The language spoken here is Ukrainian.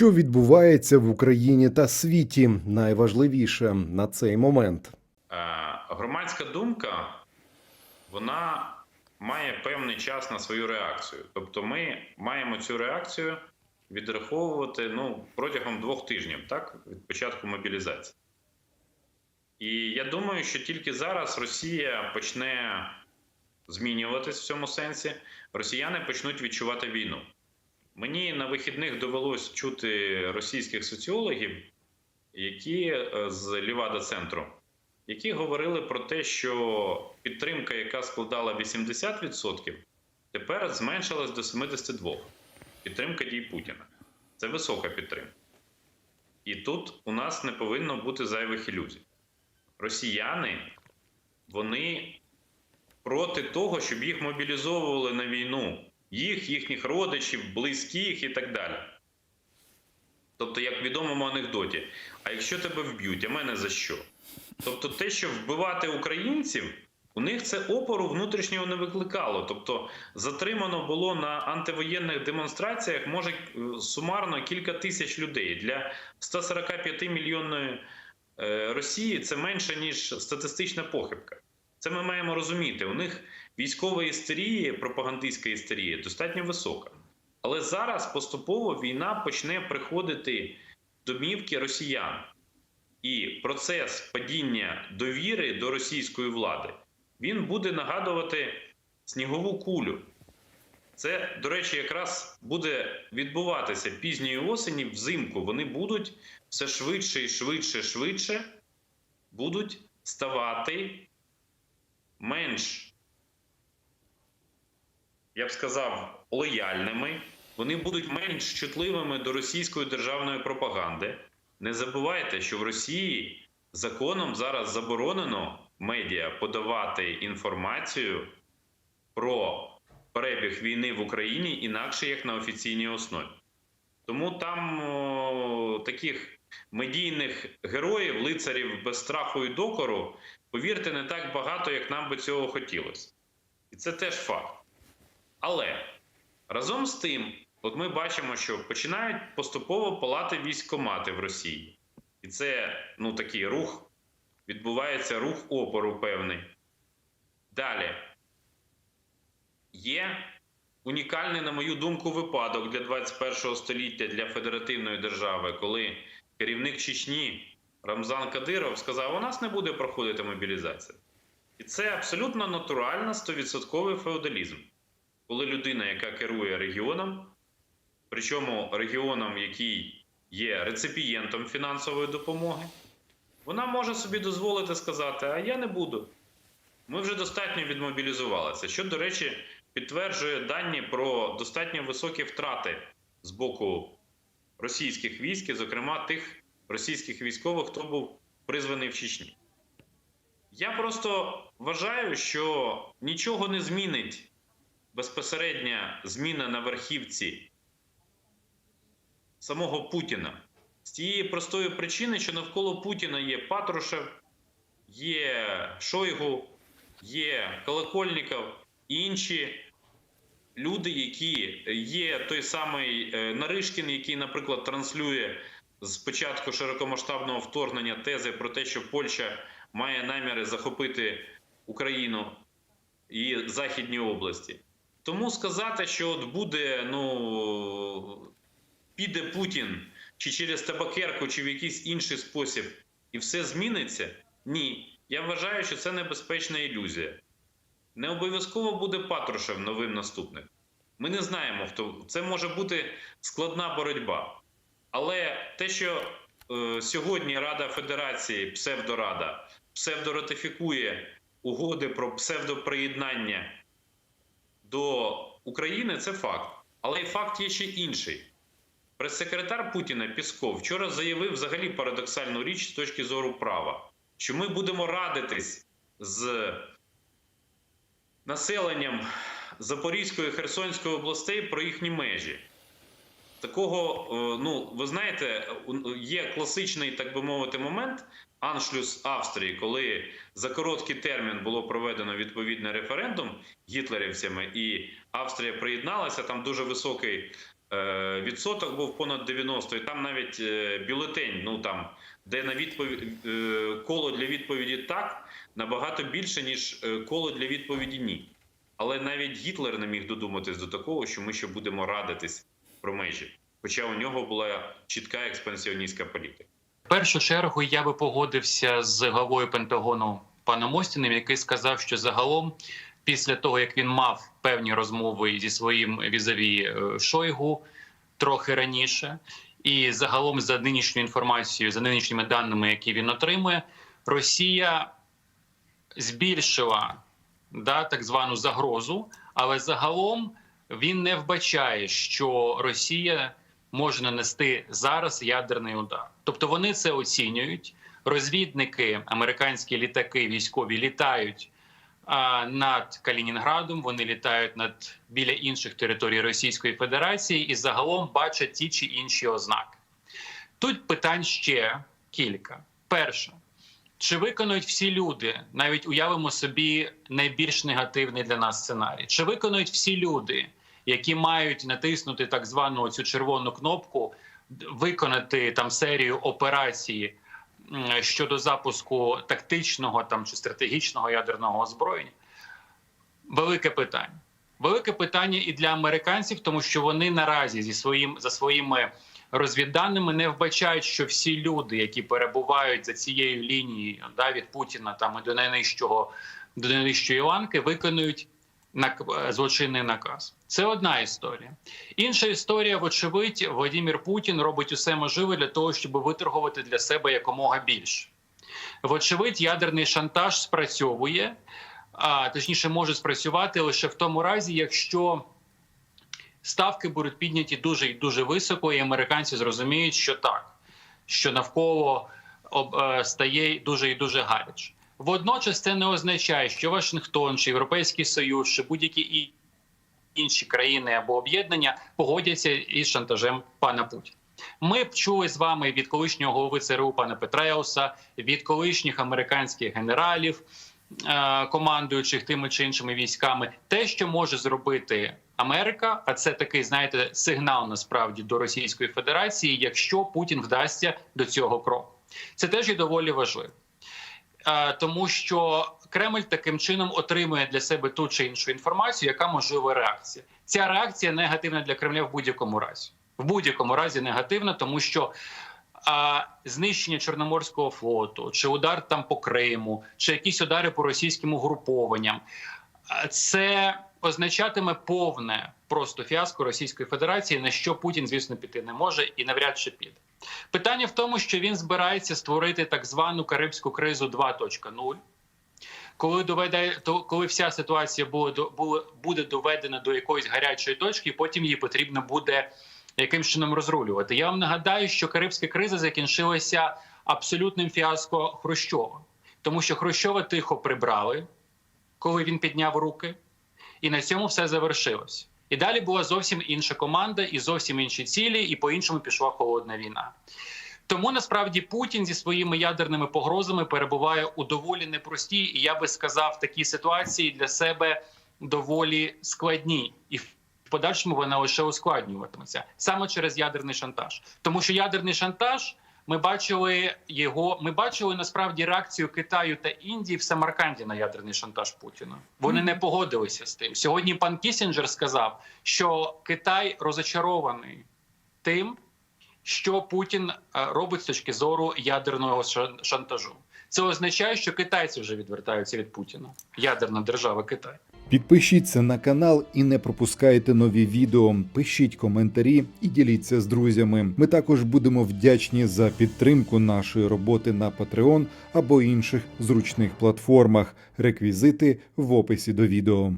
Що відбувається в Україні та світі? Найважливіше на цей момент. Е, Громадська думка вона має певний час на свою реакцію. Тобто, ми маємо цю реакцію відраховувати ну, протягом двох тижнів, так, від початку мобілізації. І я думаю, що тільки зараз Росія почне змінюватись в цьому сенсі. Росіяни почнуть відчувати війну. Мені на вихідних довелось чути російських соціологів, які е, з Лівада центру, які говорили про те, що підтримка, яка складала 80%, тепер зменшилась до 72%. Підтримка дій Путіна. Це висока підтримка. І тут у нас не повинно бути зайвих ілюзій. Росіяни, вони проти того, щоб їх мобілізовували на війну, їх, їхніх родичів, близьких і так далі. Тобто, як в відомому анекдоті, а якщо тебе вб'ють, а мене за що? Тобто, те, що вбивати українців, у них це опору внутрішнього не викликало. Тобто, затримано було на антивоєнних демонстраціях, може сумарно кілька тисяч людей. Для 145 мільйонної е, Росії це менше, ніж статистична похибка. Це ми маємо розуміти. У них військова істерія, пропагандистська істерія достатньо висока. Але зараз поступово війна почне приходити домівки росіян. І процес падіння довіри до російської влади він буде нагадувати снігову кулю. Це, до речі, якраз буде відбуватися пізньої осені, взимку. Вони будуть все швидше і швидше, швидше будуть ставати менш, я б сказав, лояльними. Вони будуть менш чутливими до російської державної пропаганди. Не забувайте, що в Росії законом зараз заборонено медіа подавати інформацію про перебіг війни в Україні інакше як на офіційній основі. Тому там о, таких медійних героїв, лицарів без страху і докору, повірте, не так багато, як нам би цього хотілося. І це теж факт. Але разом з тим, от ми бачимо, що починають поступово палати військкомати в Росії. І це ну, такий рух, відбувається рух опору певний. Далі. Є унікальний, на мою думку, випадок для 21 століття для федеративної держави, коли керівник Чечні Рамзан Кадиров сказав: у нас не буде проходити мобілізація. І це абсолютно натурально 100% феодалізм. Коли людина, яка керує регіоном, причому регіоном, який є реципієнтом фінансової допомоги, вона може собі дозволити сказати: а я не буду. Ми вже достатньо відмобілізувалися. Що, до речі, підтверджує дані про достатньо високі втрати з боку російських військ, зокрема тих російських військових, хто був призваний в Чечні. Я просто вважаю, що нічого не змінить безпосередня зміна на верхівці самого Путіна з тієї простої причини, що навколо Путіна є Патрушев, є Шойгу, є Колокольніков і інші люди, які є той самий е, Наришкін, який, наприклад, транслює з початку широкомасштабного вторгнення тези про те, що Польща має наміри захопити Україну і Західні області. Тому сказати, що от буде, ну піде Путін чи через табакерку, чи в якийсь інший спосіб, і все зміниться. Ні. Я вважаю, що це небезпечна ілюзія. Не обов'язково буде Патрушев новим наступником. Ми не знаємо, хто це може бути складна боротьба. Але те, що е, сьогодні Рада Федерації, псевдорада, псевдоратифікує угоди про псевдоприєднання до України, це факт. Але й факт є ще інший. Прес-секретар Путіна Пісков вчора заявив взагалі парадоксальну річ з точки зору права, що ми будемо радитись з населенням Запорізької і Херсонської областей про їхні межі. Такого, е, ну, ви знаєте, є класичний, так би мовити, момент аншлюс Австрії, коли за короткий термін було проведено відповідний референдум гітлерівцями, і Австрія приєдналася. Там дуже високий е, відсоток був понад 90, і там навіть е, бюлетень, ну там, де на відповідь коло для відповіді так набагато більше, ніж коло для відповіді ні. Але навіть Гітлер не міг додуматись до такого, що ми ще будемо радитись про межі. Хоча у нього була чітка експансіоністська політика. В першу чергу я би погодився з главою Пентагону паном Остіним, який сказав, що загалом, після того як він мав певні розмови зі своїм візаві е, Шойгу трохи раніше, і загалом за нинішньою інформацією, за нинішніми даними, які він отримує, Росія збільшила да, так звану загрозу, але загалом він не вбачає, що Росія може нанести зараз ядерний удар. Тобто вони це оцінюють. Розвідники, американські літаки, військові літають а, над Калінінградом. Вони літають над біля інших територій Російської Федерації і загалом бачать ті чи інші ознаки. Тут питань ще кілька. Перше, чи виконують всі люди, навіть уявимо собі найбільш негативний для нас сценарій, чи виконують всі люди, які мають натиснути так звану цю червону кнопку, виконати там серію операцій щодо запуску тактичного там чи стратегічного ядерного озброєння? Велике питання. Велике питання і для американців, тому що вони наразі зі своїм за своїми розвідданими не вбачають, що всі люди, які перебувають за цією лінією, да, від Путіна там і до найнижчого до найнижчої ланки, виконують е, злочинний наказ. Це одна історія. Інша історія, вочевидь, Владимир Путін робить усе можливе для того, щоб виторгувати для себе якомога більше. Вочевидь, ядерний шантаж спрацьовує, а точніше може спрацювати лише в тому разі, якщо ставки будуть підняті дуже і дуже високо, і американці зрозуміють, що так, що навколо е, стає дуже і дуже гаряче. Водночас це не означає, що Вашингтон чи Європейський Союз, чи будь-які інші країни або об'єднання погодяться із шантажем пана Путіна. Ми б чули з вами від колишнього голови ЦРУ пана Петреуса, від колишніх американських генералів, е, командуючих тими чи іншими військами, те, що може зробити Америка, а це такий, знаєте, сигнал насправді до Російської Федерації, якщо Путін вдасться до цього кроку. Це теж є доволі важливо. Е, тому що Кремль таким чином отримує для себе ту чи іншу інформацію, яка можлива реакція. Ця реакція негативна для Кремля в будь-якому разі. В будь-якому разі негативна, тому що а, знищення Чорноморського флоту, чи удар там по Криму, чи якісь удари по російським угрупованням, це означатиме повне просто фіаско Російської Федерації, на що Путін, звісно, піти не може і навряд чи піде. Питання в тому, що він збирається створити так звану Карибську кризу 2.0. Коли доведе, то коли вся ситуація буде, до- буде, доведена до якоїсь гарячої точки, потім її потрібно буде яким чином розрулювати. Я вам нагадаю, що Карибська криза закінчилася абсолютним фіаско Хрущова, тому що Хрущова тихо прибрали, коли він підняв руки, і на цьому все завершилось. І далі була зовсім інша команда, і зовсім інші цілі, і по-іншому пішла холодна війна. Тому насправді Путін зі своїми ядерними погрозами перебуває у доволі непростій, і я би сказав, такій ситуації для себе доволі складній, і в подальшому вона лише ускладнюватиметься саме через ядерний шантаж. Тому що ядерний шантаж. Ми бачили його. Ми бачили насправді реакцію Китаю та Індії в Самарканді на ядерний шантаж Путіна. Вони не погодилися з тим. Сьогодні пан Кісінджер сказав, що Китай розочарований тим, що Путін е, робить з точки зору ядерного ша- шантажу. Це означає, що китайці вже відвертаються від Путіна. Ядерна держава Китай. Підпишіться на канал і не пропускайте нові відео. Пишіть коментарі і діліться з друзями. Ми також будемо вдячні за підтримку нашої роботи на Patreon або інших зручних платформах. Реквізити в описі до відео.